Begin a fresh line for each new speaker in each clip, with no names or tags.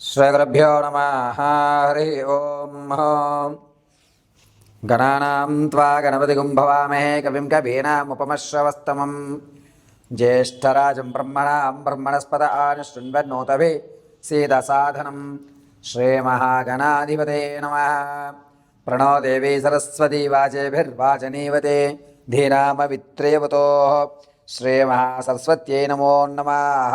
శ్రీగురుభ్యో నమ హరి ఓం గణానాం త్వా గణపతిగుం భవామహే కవిం కవీనాముపమశ్రవస్తమం జ్యేష్ఠరాజం బ్రహ్మణాం బ్రహ్మణస్పద ఆనుశృణ్వన్నోతభి సీదసాధనం శ్రీమహాగణాధిపతే నమ ప్రణో దేవీ సరస్వతీ వాచేభిర్వాచనీవతే ధీనామవిత్రేవతో శ్రీమహాసరస్వత్యై నమో నమః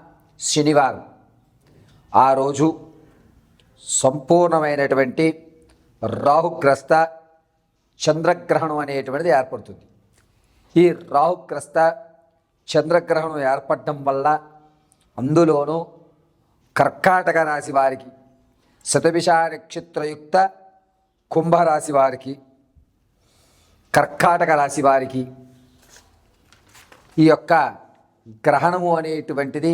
శనివారం. ఆ రోజు సంపూర్ణమైనటువంటి రాహుగ్రస్త చంద్రగ్రహణం అనేటువంటిది ఏర్పడుతుంది. ఈ రాహుగ్రస్త చంద్రగ్రహణం ఏర్పడడం వల్ల అందులోనూ కర్కాటక రాశి వారికి శతభిష నక్షత్రయుక్త కుంభరాశి వారికి కర్కాటక రాశి వారికి ఈ యొక్క గ్రహణము అనేటువంటిది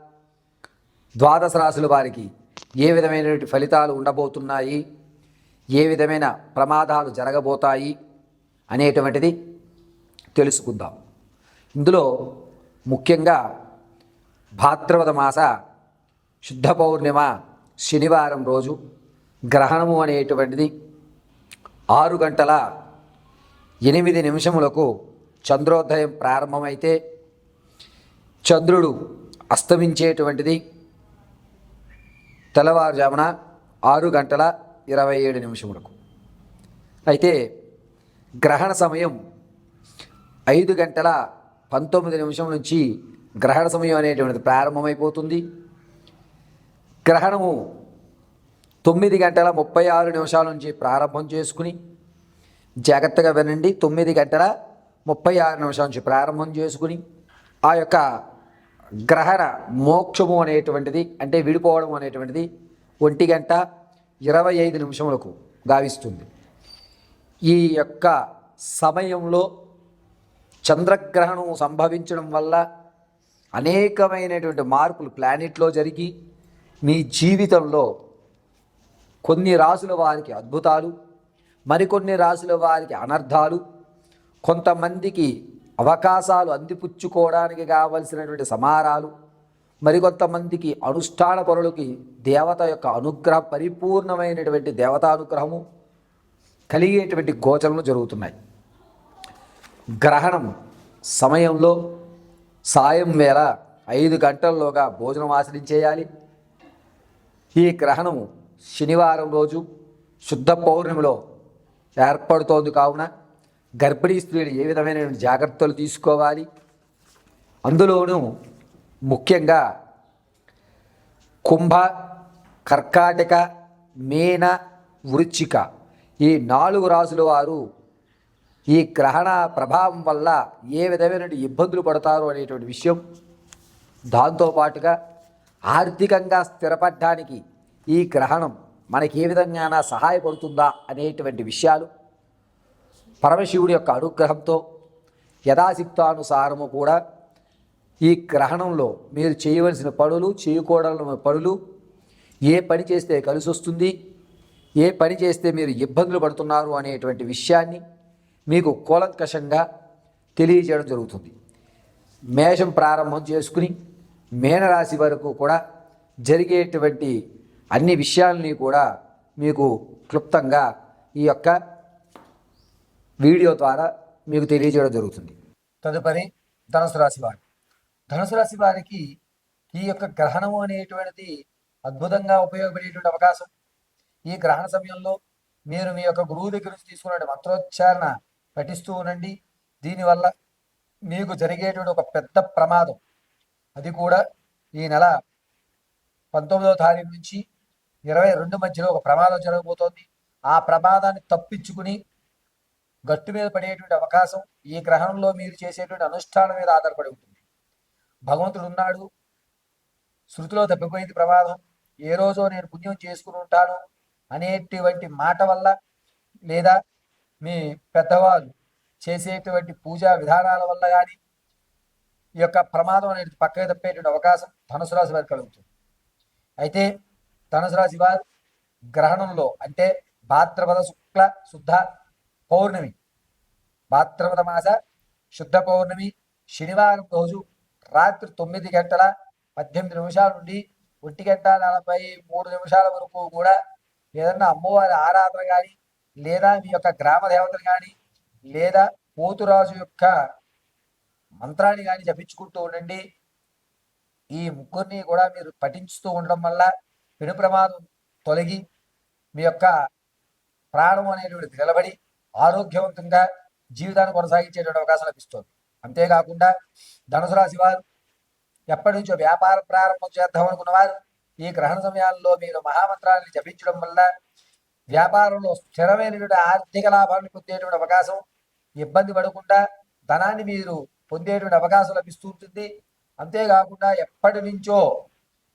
ద్వాదశ రాశుల వారికి ఏ విధమైనటువంటి ఫలితాలు ఉండబోతున్నాయి? ఏ విధమైన ప్రమాదాలు జరగబోతాయి? అనేటువంటిది తెలుసుకుందాం. ఇందులో ముఖ్యంగా భాద్రపద మాస శుద్ధ పౌర్ణిమ శనివారం రోజు గ్రహణము అనేటువంటిది ఆరు గంటల ఎనిమిది నిమిషములకు చంద్రోదయం ప్రారంభమైతే చంద్రుడు అస్తమించేటువంటిది తెల్లవారుజామున ఆరు గంటల ఇరవై ఏడు నిమిషములకు అయితే గ్రహణ సమయం ఐదు గంటల పంతొమ్మిది నిమిషం నుంచి గ్రహణ సమయం అనేటువంటిది ప్రారంభమైపోతుంది. గ్రహణము తొమ్మిది గంటల ముప్పై ఆరు నిమిషాల నుంచి ప్రారంభం చేసుకుని జాగ్రత్తగా వినండి. తొమ్మిది గంటల ముప్పై ఆరు నిమిషాల నుంచి ప్రారంభం చేసుకుని ఆ యొక్క గ్రహణ మోక్షము అనేటువంటిది అంటే విడిపోవడం అనేటువంటిది ఒంటి గంట ఇరవై ఐదు నిమిషములకు గావిస్తుంది. ఈ యొక్క సమయంలో చంద్రగ్రహణం సంభవించడం వల్ల అనేకమైనటువంటి మార్పులు ప్లానెట్లో జరిగి మీ జీవితంలో కొన్ని రాసుల వారికి అద్భుతాలు మరికొన్ని రాసుల వారికి అనర్థాలు కొంతమందికి అవకాశాలు అందిపుచ్చుకోవడానికి కావలసినటువంటి సమారాలు మరికొంతమందికి అనుష్ఠాన పరులకి దేవత యొక్క అనుగ్రహ పరిపూర్ణమైనటువంటి దేవతానుగ్రహము కలిగేటువంటి గోచరములు జరుగుతున్నాయి. గ్రహణం సమయంలో సాయం వేళ ఐదు గంటల్లోగా భోజనం ఆచరించేయాలి ఈ గ్రహణము శనివారం రోజు శుద్ధ పౌర్ణమిలో ఏర్పడుతోంది కావున గర్భిణీ స్త్రీలు ఏ విధమైన జాగ్రత్తలు తీసుకోవాలి? అందులోనూ ముఖ్యంగా కుంభ కర్కాటక మేన వృచ్చిక ఈ నాలుగు రాసుల వారు ఈ గ్రహణ ప్రభావం వల్ల ఏ విధమైన ఇబ్బందులు పడతారు అనేటువంటి విషయం దాంతోపాటుగా ఆర్థికంగా స్థిరపడడానికి ఈ గ్రహణం మనకి ఏ విధంగా సహాయపడుతుందా అనేటువంటి విషయాలు పరమశివుడి యొక్క అనుగ్రహంతో యథాశక్తానుసారము కూడా ఈ గ్రహణంలో మీరు చేయవలసిన పనులు చేయకూడని పనులు ఏ పని చేస్తే కలిసి వస్తుంది ఏ పని చేస్తే మీరు ఇబ్బందులు పడుతున్నారు అనేటువంటి విషయాన్ని మీకు కూలంకషంగా తెలియజేయడం జరుగుతుంది. మేషం ప్రారంభం చేసుకుని మేనరాశి వరకు కూడా జరిగేటువంటి అన్ని విషయాల్ని కూడా మీకు క్లుప్తంగా ఈ యొక్క వీడియో ద్వారా మీకు తెలియజేయడం జరుగుతుంది. తదుపరి ధనుసు రాశి వారు. ధనుసు రాశి వారికి ఈ యొక్క గ్రహణము అనేటువంటిది అద్భుతంగా ఉపయోగపడేటువంటి అవకాశం. ఈ గ్రహణ సమయంలో మీరు మీ యొక్క గురువు దగ్గర నుంచి తీసుకున్న మంత్రోచ్చారణ పఠిస్తూ ఉండండి. దీనివల్ల మీకు జరిగేటువంటి ఒక పెద్ద ప్రమాదం. అది కూడా ఈ నెల పంతొమ్మిదవ తారీఖు నుంచి ఇరవై రెండు మధ్యలో ఒక ప్రమాదం జరగబోతోంది. ఆ ప్రమాదాన్ని తప్పించుకుని గట్టు మీద పడేటువంటి అవకాశం ఈ గ్రహణంలో మీరు చేసేటువంటి అనుష్ఠానం మీద ఆధారపడి ఉంటుంది. భగవంతుడు ఉన్నాడు శృతిలో తప్పిపోయింది ప్రమాదం. ఏ రోజో నేను పుణ్యం చేసుకుని ఉంటాను అనేటువంటి మాట వల్ల లేదా మీ పెద్దవాళ్ళు చేసేటువంటి పూజా విధానాల వల్ల కానీ ఈ యొక్క ప్రమాదం అనేది పక్కకి తప్పేటువంటి అవకాశం ధనుసు రాశి వారికి కలుగుతుంది. అయితే ధనుసు రాశి వారు గ్రహణంలో అంటే భాద్రపద శుక్ల శుద్ధ పౌర్ణమి. భాద్రపద మాస శుద్ధ పౌర్ణమి శనివారం రోజు రాత్రి తొమ్మిది గంటల పద్దెనిమిది నిమిషాల నుండి ఒంటి గంట నలభై మూడు నిమిషాల వరకు కూడా ఏదన్నా అమ్మవారి ఆరాధన కానీ లేదా మీ యొక్క గ్రామ దేవతలు కానీ లేదా పోతురాజు యొక్క మంత్రాన్ని కానీ జపించుకుంటూ ఉండండి. ఈ ముగ్గురిని కూడా మీరు పఠించుతూ ఉండడం వల్ల పెను ప్రమాదం తొలగి మీ యొక్క ప్రాణం అనేటువంటి నిలబడి ఆరోగ్యవంతంగా జీవితాన్ని కొనసాగించేటువంటి అవకాశం లభిస్తుంది. అంతేకాకుండా ధనుసు రాశి వారు ఎప్పటి నుంచో వ్యాపార ప్రారంభం చేద్దాం అనుకున్న వారు ఈ గ్రహణ సమయాల్లో మీరు మహామంత్రాన్ని జపించడం వల్ల వ్యాపారంలో స్థిరమైనటువంటి ఆర్థిక లాభాన్ని పొందేటువంటి అవకాశం ఇబ్బంది పడకుండా ధనాన్ని మీరు పొందేటువంటి అవకాశం లభిస్తూ ఉంటుంది. అంతేకాకుండా ఎప్పటి నుంచో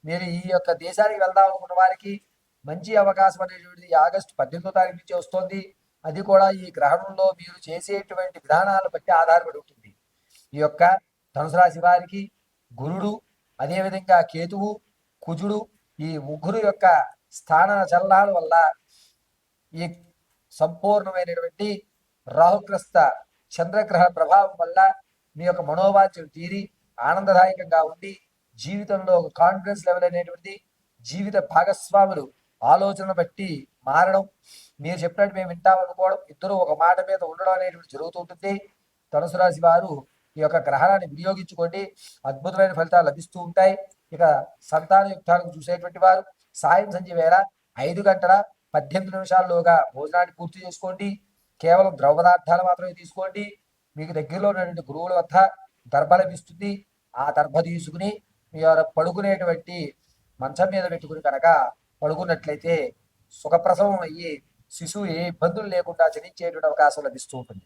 మీరు ఈ యొక్క దేశానికి వెళ్దాం అనుకున్న వారికి మంచి అవకాశం అనేటువంటిది ఆగస్టు పద్దెనిమిదో తారీఖు నుంచి వస్తుంది. అది కూడా ఈ గ్రహణంలో మీరు చేసేటువంటి విధానాలు బట్టి ఆధారపడి ఉంటుంది. ఈ యొక్క ధనుసు రాశి వారికి గురుడు అదేవిధంగా కేతువు కుజుడు ఈ ముగ్గురు యొక్క స్థాన చలనాల వల్ల ఈ సంపూర్ణమైనటువంటి రాహుగ్రస్త చంద్రగ్రహ ప్రభావం వల్ల మీ యొక్క మనోవాంఛలు తీరి ఆనందదాయకంగా ఉండి జీవితంలో ఒక కాన్ఫిడెన్స్ లెవెల్ అనేటువంటి జీవిత భాగస్వాములు ఆలోచన బట్టి మారడం మీరు చెప్పినట్టు మేము వింటామనుకోవడం ఇద్దరు ఒక మాట మీద ఉండడం అనేటువంటి జరుగుతూ ఉంటుంది. ధనుసు రాశి వారు ఈ యొక్క గ్రహణాన్ని వినియోగించుకోండి. అద్భుతమైన ఫలితాలు లభిస్తూ ఉంటాయి. ఇక సంతాన యుక్తాలకు చూసేటువంటి వారు సాయం సంధ్య వేళ ఐదు గంటల పద్దెనిమిది నిమిషాల్లోగా భోజనాన్ని పూర్తి చేసుకోండి. కేవలం ద్రవ పదార్థాలు మాత్రమే తీసుకోండి. మీకు దగ్గరలో ఉన్నటువంటి గురువుల వద్ద దర్భ లభిస్తుంది. ఆ దర్భ తీసుకుని మీరు పడుకునేటువంటి మంచం మీద పెట్టుకుని కనుక పడుకున్నట్లయితే సుఖప్రసవం అయ్యి శిశువు ఏ ఇబ్బందులు లేకుండా జనించేటువంటి అవకాశం లభిస్తూ ఉంటుంది.